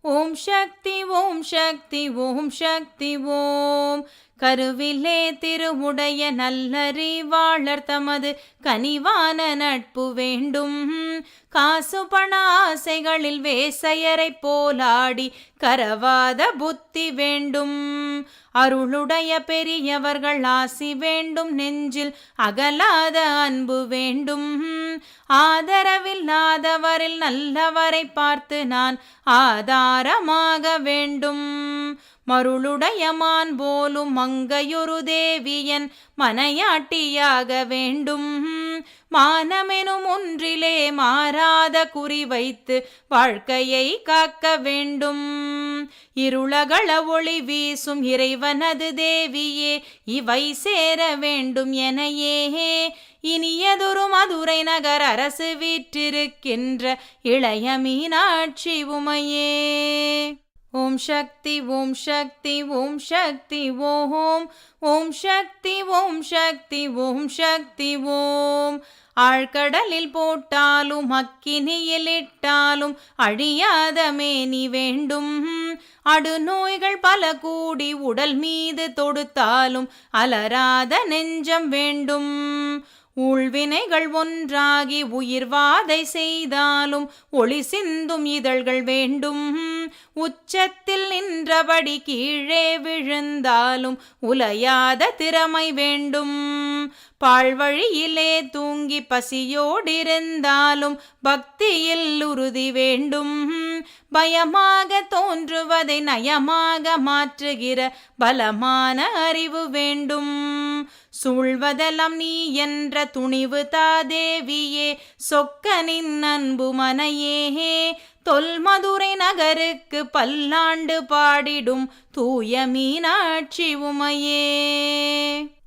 ஓம் சக்தி ஓம் சக்தி ஓம் சக்தி ஓம். கருவிலே திருவுடைய நல்லறிவாளர் தமது கனிவான நட்பு வேண்டும். காசு பண ஆசைகளில் வேசையரை போலாடி கரவாத புத்தி வேண்டும். அருளுடைய பெரியவர்கள் ஆசி வேண்டும். நெஞ்சில் அகலாத அன்பு வேண்டும். ஆதரவில்லாதவரில் நல்லவரை பார்த்து நான் ஆதா அவதாரமாக வேண்டும். மருளுடையமான் போலும் மங்கையொரு தேவியன் மனையாட்டியாக வேண்டும். மானமெனும் ஒன்றிலே மாறாத குறி வைத்து வாழ்க்கையை காக்க வேண்டும். இருளகள ஒளி வீசும் இறைவனது தேவியே இவை சேர வேண்டும் எனையேஹே இனியதொரு மதுரை நகர் அரசு வீற்றிருக்கின்ற இளைய மீனாட்சி உமையே. ஓம் சக்தி ஓம் சக்தி ஓம் சக்தி ஓம் ஓம் சக்தி ஓம் சக்தி ஓம் சக்தி ஓம். ஆழ்கடலில் போட்டாலும் அக்கினியில் இட்டாலும் அழியாத மேனி வேண்டும். அடு நோய்கள் பல கூடி உடல் மீது தொடுத்தாலும் அலராத நெஞ்சம் வேண்டும். ஊழ்வினைகள் ஒன்றாகி உயிர்வாதை செய்தாலும் ஒளி சிந்தும் இதழ்கள் வேண்டும். உச்சத்தில் நின்றபடி கீழே விழுந்தாலும் உலையாத திறமை வேண்டும். பாழ்வழியிலே தூங்கி பசியோடிருந்தாலும் பக்தியில் உறுதி வேண்டும். பயமாக தோன்றுவதை நயமாக மாற்றுகிற பலமான அறிவு வேண்டும். சூழ்வதலம் நீ என்ற துணிவு தாதேவியே சொக்கனின் அன்பு மனையே. தொல்மதுரை நகருக்கு பல்லாண்டு பாடிடும் தூய மீனாட்சி உமையே.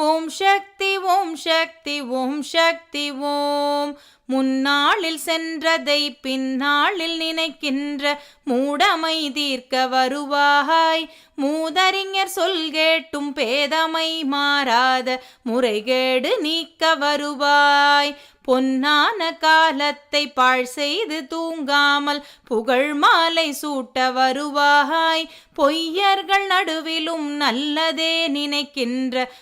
ஓம் சக்தி ஓம் சக்தி ஓம் சக்தி ஓம். முன்னாளில் சென்றதை பின்னாளில் நினைக்கின்ற மூடமை தீர்க்க வருவாய். மூதறிஞர் சொல் கேட்டும் பேதமை மாறாத முறைகேடு நீக்க வருவாய். பொன்னான காலத்தை பாழ் செய்து தூங்காமல் புகழ் மாலை சூட்ட வருவாய். பொய்யர்கள் நடுவிலும் நல்லதே நினைக்கின்ற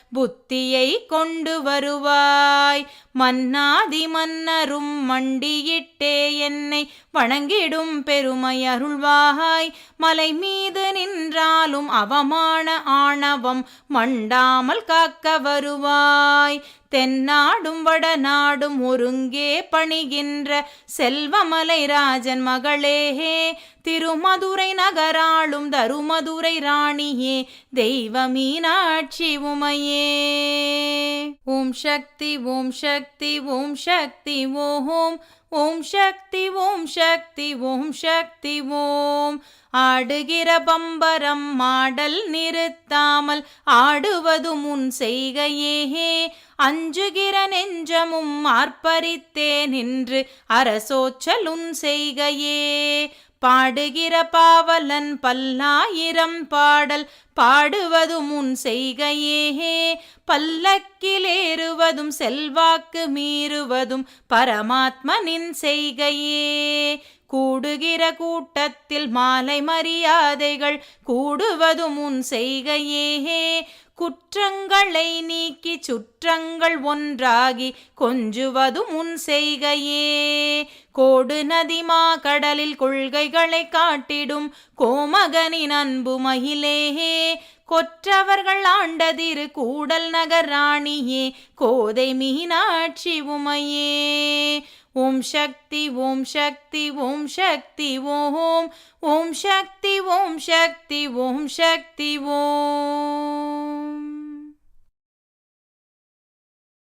புத்தியை கொண்டு வருவாய். மன்னாதி மன்னரும் மண்டியிட்டே என்னை வணங்கிடும் பெருமை அருள்வாய். மலை மீது நின்றாலும் அவமான ஆணவம் மண்டாமல் காக்க வருவாய். தென்னாடும் வடநாடும் ஒருங்கே பணிகின்ற செல்வமலை ராஜன் மகளேஹே திருமதுரை நகராளும் தருமதுரை ராணியே தெய்வ மீனாட்சி உமையே. ஓம் சக்தி ஓம் சக்தி ஓம் சக்தி ஓம் ஓம் சக்தி ஓம் சக்தி ஓம் சக்தி ஓம். ஆடுகிற பம்பரம் மாடல் நிறுத்தாமல் ஆடுவது முன் செய்கையே. அஞ்சுகிற நெஞ்சமும் ஆர்ப்பரித்தே நின்று அரசோச்சலுன் செய்கையே. பாடுகிற பாவலன் பல்லாயிரம் பாடல் பாடுவது முன் செய்கையே. பல்லக்கிலேறுவதும் செல்வாக்கு மீறுவதும் பரமாத்மனின் செய்கையே. கூடுகிற கூட்டத்தில் மாலை மரியாதைகள் கூடுவதும் உன் செய்கையே. குற்றங்களை நீக்கி சுற்றங்கள் ஒன்றாகி கொஞ்சுவது முன் செய்கையே. கோடு நதிமா கடலில் கொள்கைகளை காட்டிடும் கோமகனின் அன்பு மகிழேயே கொற்றவர்கள் ஆண்டதிரு கூடல் நகர் ராணியே கோதை மீனாட்சி உமையே. ஓம் சக்தி ஓம் சக்தி ஓம் சக்தி ஓம். ஓம் சக்தி ஓம் சக்தி ஓம் சக்தி ஓம்.